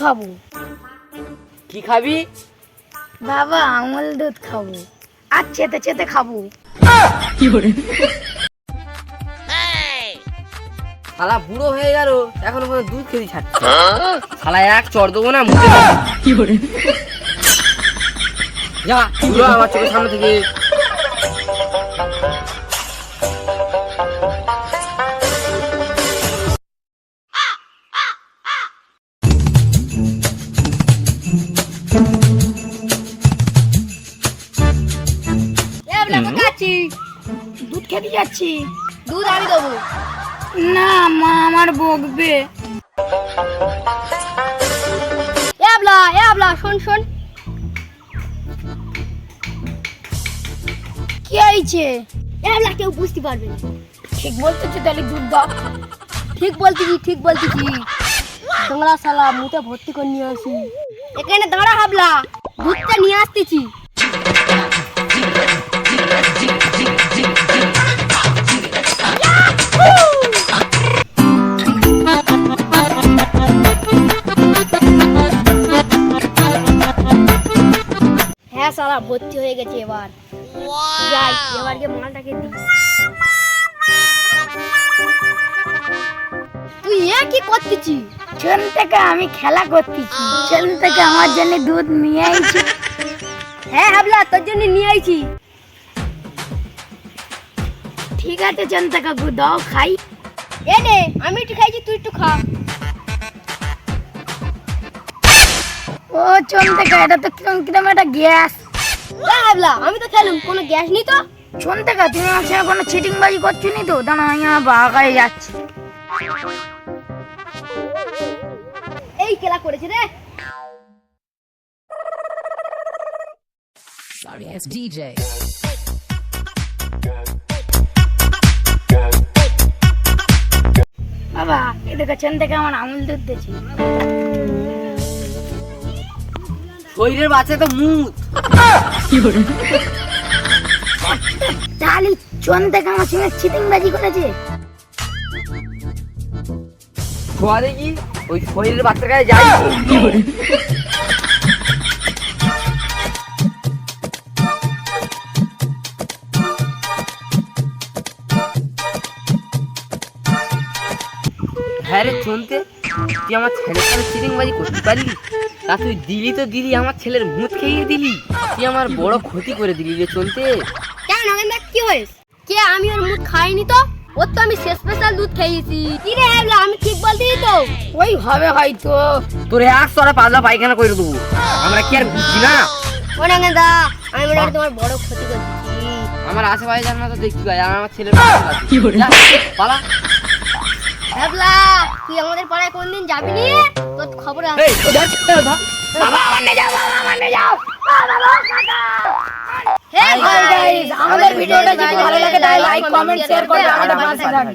খাব। কি খাবি? বাবা আমল দুধ খাব। আর চেতে চেতে খাব। কি করে শালা বুড়ো হয়ে গেল এখনও কোনো দুধ খেতে ছাড়ছে। শালা এক চর দেবো না মুখে কি করে যা বুড়ো আমার চোখের সামনে থেকে। খেতে যাচ্ছি। দুধ আমি দেবো। না মা আমার বকবে। এ আবলা এ আবলা শোন শোন। কি হয়েছে? এ আবলা কেউ বুঝতে পারবে না। ঠিক বলতেছি তাহলে দুধ দাও। ঠিক বলতেছি ঠিক বলতেছি। তোমরা শালা মুতে ভর্তি করে নিয়ে আসি। এখানে দাঁড়া হাবলা দুধটা নিয়ে আসতেছি। সালা ভর্তি হয়ে গেছে এবার। যাই এবার গিয়ে মালটাকে দিই। তুই এ কি করতেছি ছেন থেকে আমি খেলা করতেছি। ছেন থেকে আমার জন্য দুধ নিয়ে আইছি। হ্যাঁ হাবলা তোর জন্য নিয়ে আইছি। ঠিক আছে চেন থেকে দাও খাই। এ নে আমি একটু খাইছি তুই একটু খা। ও চন থেকে এটা তো কিরম কিরম একটা গ্যাস। হাবলা আমি তো খেলাম কোনো গ্যাস নেই তো? শোন থেকে তুমি আমার সঙ্গে কোনো চিটিং বাজি করছ নি তো? দাঁড়া আমি আমার বাগায় যাচ্ছি। এই খেলা করেছে রে। Sorry ass DJ. বাবা এদিকে চেন থেকে আমার আঙুল দুধ দিয়েছি শরীরের বাচ্চা তো মুখ তাহলে চন থেকে আমার সঙ্গে চিটিং বাজি করেছে। খোয়া দেখি, ওই শরীরের বাচ্চার কাছে যাই। হ্যাঁ রে চলতে তুই আমার ছেলের সাথে চিটিং বাজি করতে পারলি? তা তুই দিলি তো দিলি আমার ছেলের মুখ খেয়ে দিলি। তুই আমার বড় ক্ষতি করে দিলি রে চলতে। কেন নগেন্দা কি হয়েছে? কে আমি ওর মুখ খাইনি তো? ওর তো আমি শেষ স্পেশাল দুধ খেয়েছি। কি রে হ্যাবলা আমি ঠিক বলতেই তো? ওই হবে হয়তো। তোর এক সরা পাতলা পায়খানা করে দেবো। আমরা কি আর বুঝছি না? ও নগেন্দা আমি মনে হয় তোমার বড় ক্ষতি করছি। আমার আশেপাশে জান তো দেখতে পাই আমার ছেলে যা, পালা। হ্যাবলা তুই আমাদের পাড়ায় কোনদিন যাবি নি? তোর খবর আছে। এই, ধর, বাবা? কাকা হে গাইস guys, আমাদের ভিডিওটা যদি ভালো লাগে তাহলে লাইক কমেন্ট শেয়ার করবে আমাদের পাশে থাকবে।